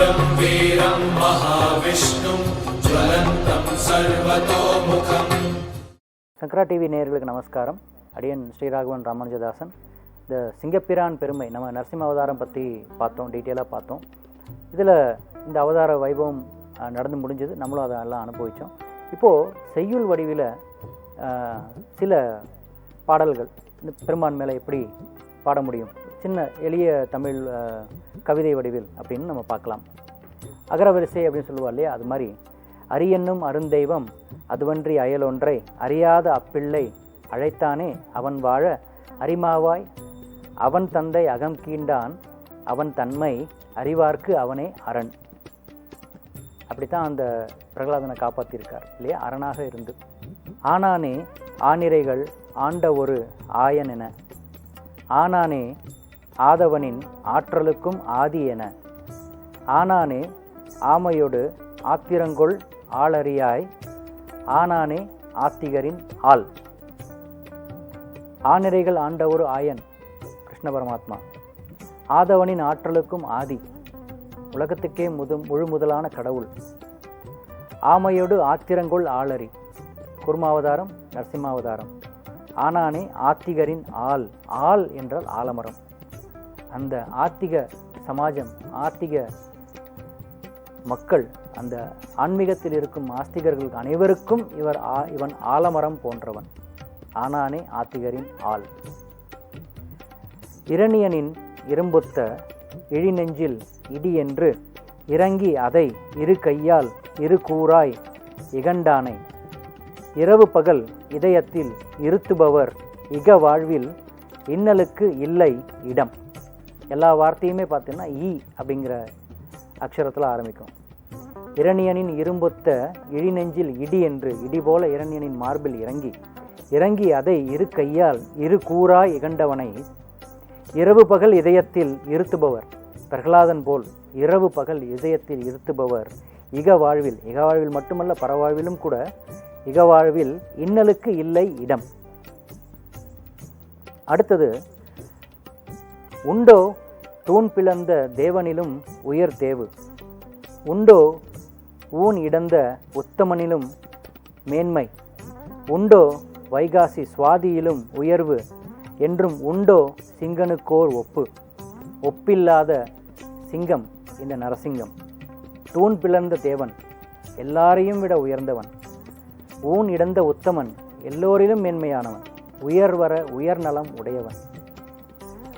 रुद्रं वीरं महाविष्णुं ज्वलन्तं सर्वतोमुखम् சங்கரா TV நேயர்களுக்கு நமஸ்காரம் அடியன் ஸ்ரீராகவன் ராமானுஜதாசன் இந்த சிங்கப்பிரான் பெருமை நம்ம நரசிம்ம அவதாரம் பற்றி பார்த்தோம் டீட்டெயிலாக பார்த்தோம் இதில் இந்த அவதார வைபவம் அஹ், நடந்து முடிஞ்சது நம்மளும் அதை எல்லாம் அனுபவித்தோம் இப்போது செய்யுள் வடிவில் அஹ், சில பாடல்கள் இந்த பெருமான் மேலே எப்படி பாட முடியும். சின்ன எளிய தமிழ் கவிதை வடிவில் அப்படின்னு நம்ம பார்க்கலாம். அகரவரிசை அப்படின்னு சொல்லுவா இல்லையா? அது மாதிரி அரியன்னும் அருந்தெய்வம் அதுவன்றி அயலொன்றை அறியாத அப்பிள்ளை அழைத்தானே அவன் வாழ அரிமாவாய் அவன் தந்தை அகம் கீண்டான் அவன் தன்மை அறிவார்க்கு அவனே அரண். அப்படித்தான் அந்த பிரகலாதனை காப்பாற்றியிருக்கார் இல்லையா? அரணாக இருந்து. ஆனானே ஆனிரைகள் ஆண்ட ஒரு ஆயன் என. ஆனானே ஆதவனின் ஆற்றலுக்கும் ஆதி என. ஆனானே ஆமையொடு ஆத்திரங்கொள் ஆளறியாய். ஆனானே ஆத்திகரின் ஆள். ஆனிரைகள் ஆண்ட ஒரு ஆயன் கிருஷ்ண பரமாத்மா. ஆதவனின் ஆற்றலுக்கும் ஆதி. உலகத்துக்கே முது முழு முதலான கடவுள். ஆமையோடு ஆத்திரங்கொள் ஆளறி. குர்மாவதாரம் நரசிம்மாவதாரம். ஆனானே ஆத்திகரின் ஆள் ஆள் என்றால் ஆலமரம். அந்த ஆத்திக சமாஜம் ஆத்திக மக்கள் அந்த ஆன்மீகத்தில் இருக்கும் ஆஸ்திகர்கள் அனைவருக்கும் இவர் ஆ- இவன் ஆலமரம் போன்றவன். ஆனானே ஆத்திகரின் ஆள். இரணியனின் இரும்பொத்த இழிநெஞ்சில் இடி என்று இறங்கி அதை இரு கையால் இரு கூறாய் இகண்டானை இரவு பகல் இதயத்தில் இருத்துபவர் இக வாழ்வில் இன்னலுக்கு இல்லை இடம். எல்லா வார்த்தையுமே பார்த்தீங்கன்னா ஈ அப்படிங்கிற அக்ஷரத்தில் ஆரம்பிக்கும். இரணியனின் இரும்பொத்த இழிநெஞ்சில் இடி என்று இடி போல இரணியனின் மார்பில் இறங்கி இறங்கி அதை இரு கையால் இரு கூறாய் இகண்டவனை. இரவு பகல் இதயத்தில் இருத்துபவர் பிரகலாதன் போல் இரவு பகல் இதயத்தில் இருத்துபவர் இக வாழ்வில் இக வாழ்வில் மட்டுமல்ல பரவாழ்விலும் கூட இகவாழ்வில் இன்னலுக்கு இல்லை இடம். அடுத்தது உண்டோ தூண் பிளந்த தேவனிலும் உயர் தேவு. உண்டோ ஊன் இடந்த உத்தமனிலும் மேன்மை. உண்டோ வைகாசி சுவாதியிலும் உயர்வு. என்றும் உண்டோ சிங்கனுக்கோர் ஒப்பு. ஒப்பில்லாத சிங்கம் இந்த நரசிங்கம். தூண் பிளந்த தேவன். எல்லாரையும் விட உயர்ந்தவன். ஊன் இடந்த உத்தமன் எல்லோரிலும் மேன்மையானவன். உயர்வர உயர்நலம் உடையவன்.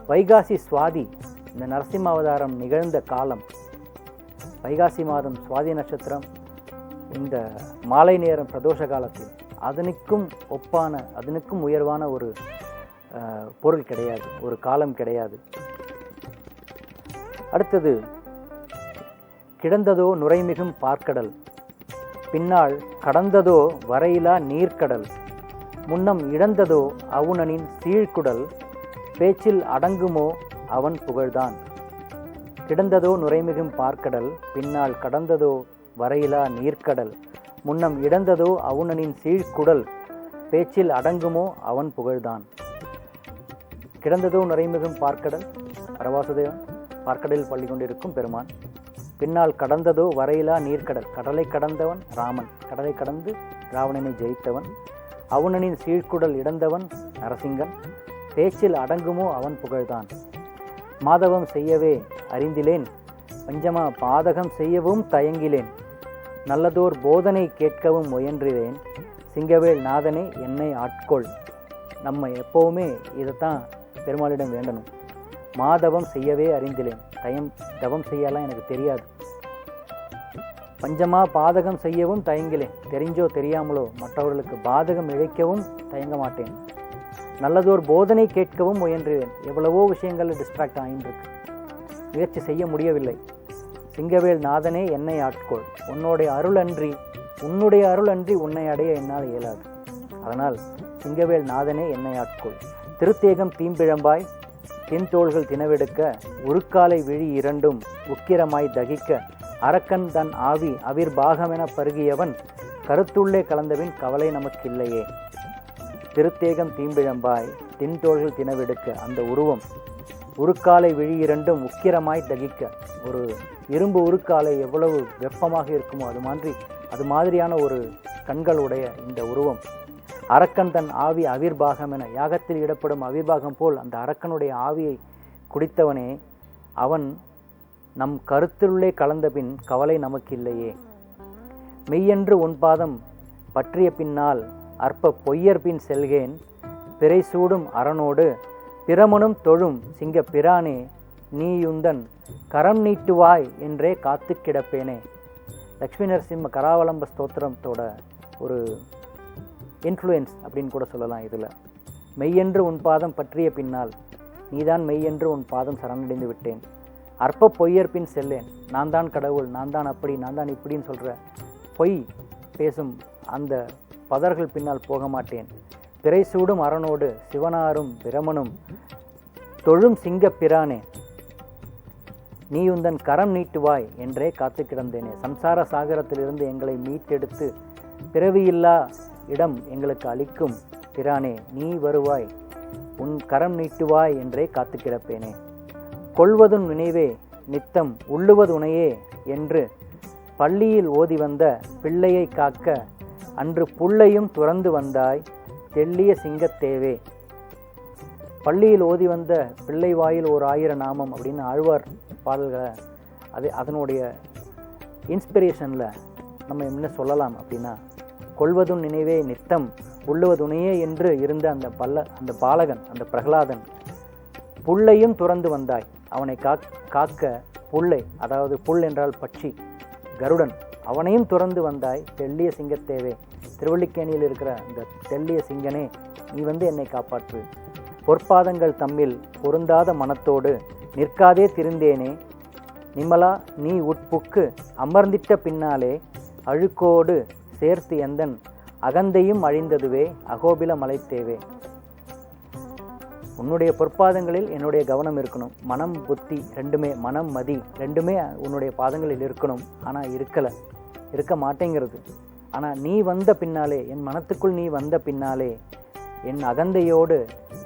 வைகாசி சுவாதி இந்த நரசிம்ம அவதாரம் நிகழ்ந்த காலம். வைகாசி மாதம் சுவாதி நட்சத்திரம் இந்த மாலை நேரம் பிரதோஷ காலத்தில். அதனுக்கும் ஒப்பான அதனுக்கும் உயர்வான ஒரு பொருள் கிடையாது ஒரு காலம் கிடையாது. அடுத்தது கிடந்ததோ நுரைமிகும் பார்க்கடல். பின்னால் கடந்ததோ வரையிலா நீர்க்கடல் முன்னம் இழந்ததோ அவுணனின் சீழ்குடல் பேச்சில் அடங்குமோ அவன் புகழ்தான். கிடந்ததோ நுரைமிகும் பார்க்கடல் பின்னால் கடந்ததோ வரையிலா நீர்க்கடல் முன்னம் இடந்ததோ அவுணனின் சீழ்குடல் பேச்சில் அடங்குமோ அவன் புகழ்தான். கிடந்ததோ நுரைமிகும் பார்க்கடல் அரவாசுதேவன் பார்க்கடலில் பள்ளி கொண்டிருக்கும் பெருமான். பின்னால் கடந்ததோ வரையிலா நீர்க்கடல். கடலை கடந்தவன் ராமன். கடலை கடந்து ராவணனை ஜெயித்தவன். அவுணனின் சீழ்குடல் இடந்தவன் நரசிங்கன். பேச்சில் அடங்குமோ அவன் புகழ்தான். மாதவம் செய்யவே அறிந்திலேன். பஞ்சமா பாதகம் செய்யவும் தயங்கிலேன். நல்லதோர் போதனை கேட்கவும் முயன்றிலேன். சிங்கவேல் நாதனே என்னை ஆட்கொள். நம்ம எப்போவுமே இதைத்தான் பெருமாளிடம் வேண்டணும். மாதவம் செய்யவே அறிந்திலேன். தயம் தவம் செய்யலாம் எனக்கு தெரியாது. பஞ்சமா பாதகம் செய்யவும் தயங்கிலேன். தெரிஞ்சோ தெரியாமலோ மற்றவர்களுக்கு பாதகம் இழைக்கவும் தயங்க மாட்டேன். நல்லதோர் போதனை கேட்கவும் முயன்றேன் எவ்வளவோ விஷயங்கள் டிஸ்ட்ராக்ட் ஆகின்றிருக்கு முயற்சி செய்ய முடியவில்லை. சிங்கவேல் நாதனே என்னை ஆட்கொள். உன்னுடைய அருள் அன்றி உன்னுடைய அருள் அன்றி உன்னை அடைய என்னால் இயலாது. அதனால் சிங்கவேல் நாதனே என்னை ஆட்கொள். திருத்தேகம் தீம்பிழம்பாய் தின்தோள்கள் தினவெடுக்க உருக்காலை விழி இரண்டும் உக்கிரமாய் தகிக்க அரக்கன் தன் ஆவி அவிர்பாகமென பருகியவன் கருத்துள்ளே கலந்தவின் கவலை நமக்கில்லையே. திருத்தேகம் தீம்பிழம்பாய் தின்தோள்கள் தினவெடுக்க அந்த உருவம் உருக்காலை விழி இரண்டும் உக்கிரமாய் தகிக்க. ஒரு இரும்பு உருக்காலை எவ்வளவு வெப்பமாக இருக்குமோ அது மாதிரி அது மாதிரியான ஒரு கண்களுடைய இந்த உருவம். அரக்கன் தன் ஆவி அவிர்பாகம் என யாகத்தில் இடப்படும் அவிர்பாகம் போல் அந்த அரக்கனுடைய ஆவியை குடித்தவனே அவன் நம் கருத்திலுள்ளே கலந்த பின் கவலை நமக்கு இல்லையே மெய்யென்று உன் பாதம் பற்றிய பின்னால் அற்ப பொய்யர் பின் செல்கேன் பிறை சூடும் அரணோடு பிரமனும் தொழும் சிங்க பிரானே நீயுந்தன் கரம் நீட்டுவாய் என்றே காத்து கிடப்பேனே. லக்ஷ்மி நரசிம்ம கராவலம்ப ஸ்தோத்திரத்தோட ஒரு இன்ஃப்ளூயன்ஸ் அப்படின்னு கூட சொல்லலாம் இதில். மெய்யென்று உன் பாதம் பற்றிய பின்னால் நீதான் மெய்யென்று உன் பாதம் சரணடைந்து விட்டேன். அற்ப பொய்யற்பின் செல்லேன். நான் தான் கடவுள் நான் தான் அப்படி நான் தான் இப்படின்னு சொல்கிற பொய் பேசும் அந்த பதர்கள் பின்னால் போக மாட்டேன். பிறை சூடும் அரணோடு சிவனாரும் பிரமனும் தொழும் சிங்கப்பிரானே நீ உந்தன் கரம் நீட்டுவாய் என்றே காத்து கிடந்தேனே. சம்சார சாகரத்திலிருந்து எங்களை மீட்டெடுத்து பிறவியில்லா இடம் எங்களுக்கு அளிக்கும். பிரானே நீ வருவாய். உன் கரம் நீட்டுவாய் என்றே காத்து கிடப்பேனே கொள்வதும் நினைவே நித்தம் உள்ளுவதுனையே என்று பள்ளியில் ஓதி வந்த பிள்ளையை காக்க அன்று புள்ளையும் துறந்து வந்தாய் தெள்ளிய சிங்கத்தேவே. பள்ளியில் ஓதி வந்த பிள்ளை வாயில் ஓர் ஆயிர நாமம் அப்படின்னு ஆழ்வார் பாடல்களை அது அதனுடைய இன்ஸ்பிரேஷனில் நம்ம என்ன சொல்லலாம் அப்படின்னா கொள்வதும் நினைவே நித்தம் உள்ளுவதுணையே என்று இருந்த அந்த பல்ல அந்த பாலகன் அந்த பிரகலாதன் புல்லையும் துறந்து வந்தாய். அவனை காக் காக்க புல்லை அதாவது புல் என்றால் பட்சி கருடன் அவனையும் துறந்து வந்தாய் தெள்ளிய சிங்கத்தேவே. திருவள்ளிக்கேணியில் இருக்கிற இந்த தெள்ளிய சிங்கனே நீ வந்து என்னை காப்பாற்று. பொற்பாதங்கள் தம்மில் பொருந்தாத மனத்தோடு நிற்காதே திருந்தேனே. நிமலா நீ உட்புக்கு அமர்ந்திட்ட பின்னாலே அழுக்கோடு சேர்த்து எந்தன் அகந்தையும் அழிந்ததுவே அகோபில மலைத்தேவே. உன்னுடைய பொற்பாதங்களில் என்னுடைய கவனம் இருக்கணும். மனம் புத்தி ரெண்டுமே மனம் மதி ரெண்டுமே உன்னுடைய பாதங்களில் இருக்கணும். ஆனால் இருக்கலை. இருக்க மாட்டேங்கிறது. ஆனால் நீ வந்த பின்னாலே என் மனத்துக்குள் நீ வந்த பின்னாலே என் அகந்தையோடு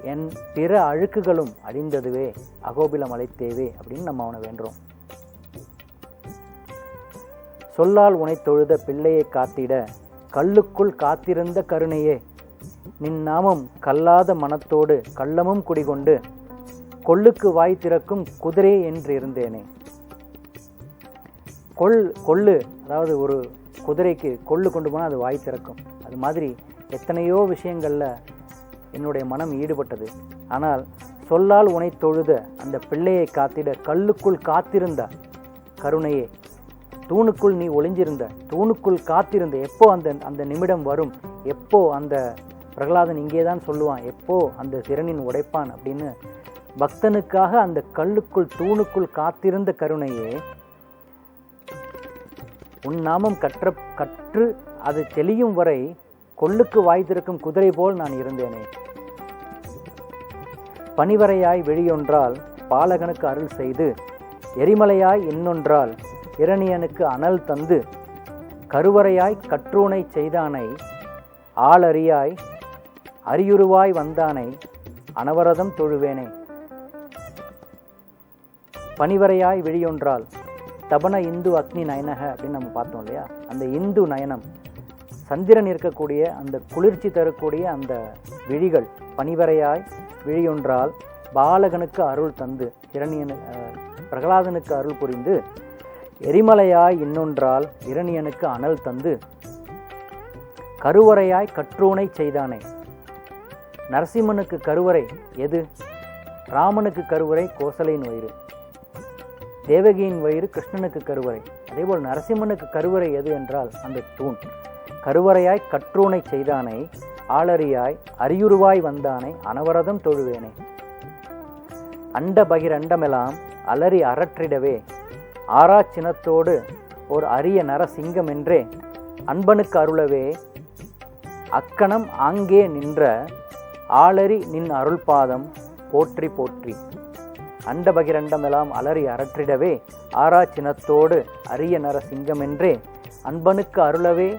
என் பிற அழுக்குகளும் அழிந்ததுவே அகோபிலம் அழைத்தேவே அப்படின்னு நம்ம அவனை வேண்டுறோம். சொல்லால் உனை தொழுத பிள்ளையை காத்திட கல்லுக்குள் காத்திருந்த கருணையே. நின் நாமம் கல்லாத மனத்தோடு கள்ளமும் குடிகொண்டு கொள்ளுக்கு வாய் திறக்கும் குதிரை என்று இருந்தேனே. கொள் கொள்ளு அதாவது ஒரு குதிரைக்கு கொள்ளு கொண்டு போனால் அது வாய் திறக்கும். அது மாதிரி எத்தனையோ விஷயங்களில் என்னுடைய மனம் ஈடுபட்டது. ஆனால் சொல்லால் உனை தொழுத அந்த பிள்ளையை காத்திட கல்லுக்குள் காத்திருந்த கருணையே. தூணுக்குள் நீ ஒளிஞ்சிருந்த தூணுக்குள் காத்திருந்த எப்போ அந்த அந்த நிமிடம் வரும்? எப்போ அந்த பிரகலாதன் இங்கே தான் சொல்லுவான் எப்போ அந்த திறனின் உடைப்பான் அப்படின்னு பக்தனுக்காக அந்த கல்லுக்குள் தூணுக்குள் காத்திருந்த கருணையே உன் நாமம் கற்ற கற்று அது தெளியும் வரை கொள்ளுக்கு வாய் திறக்கும் குதிரை போல் நான் இருந்தேனே. பனிவரையாய் வெளியொன்றால் பாலகனுக்கு அருள் செய்து எரிமலையாய் இன்னொன்றால் இரணியனுக்கு அனல் தந்து கருவறையாய் கற்றூனை செய்தானை ஆளறியாய் அரியுருவாய் வந்தானை அனவரதம் தொழுவேனே. பனிவரையாய் விழியொன்றால் தபன இந்து அக்னி நயனக அப்படின்னு நம்ம பார்த்தோம் இல்லையா? அந்த இந்து நயனம் சந்திரன் இருக்கக்கூடிய அந்த குளிர்ச்சி தரக்கூடிய அந்த விழிகள் பனிவரையாய் விழியொன்றால் பாலகனுக்கு அருள் தந்து இரணியனு பிரகலாதனுக்கு அருள் புரிந்து எரிமலையாய் இன்னொன்றால் இரணியனுக்கு அனல் தந்து கருவறையாய் கற்றூனை செய்தானே. நரசிம்மனுக்கு கருவறை எது? ராமனுக்கு கருவறை கோசலையின் வயிறு. தேவகியின் வயிறு கிருஷ்ணனுக்கு கருவறை. அதேபோல் நரசிம்மனுக்கு கருவறை எது என்றால் அந்த தூண். கருவறையாய் கற்றூனை செய்தானை ஆளறியாய் அரியுருவாய் வந்தானை அனவரதம் தொழுவேனே. அண்ட பகிரண்டமெல்லாம் அலறி அரற்றிடவே ஆராய்ச்சினத்தோடு சினத்தோடு ஓர் அரிய நரசிங்கம் என்றே அன்பனுக்கு அருளவே அக்கணம் ஆங்கே நின்ற ஆளறி நின் அருள்பாதம் போற்றி போற்றி. அண்ட பகிரண்டமெல்லாம் அலறி அரற்றிடவே ஆராய்ச்சினத்தோடு சினத்தோடு அரிய நரசிங்கமென்றே அன்பனுக்கு அருளவே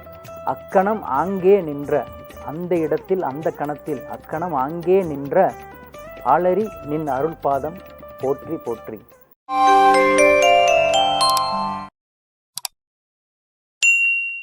அக்கணம் ஆங்கே நின்ற அந்த இடத்தில் அந்த கணத்தில் அக்கணம் ஆங்கே நின்ற ஆளறி நின் அருள்பாதம் போற்றி போற்றி.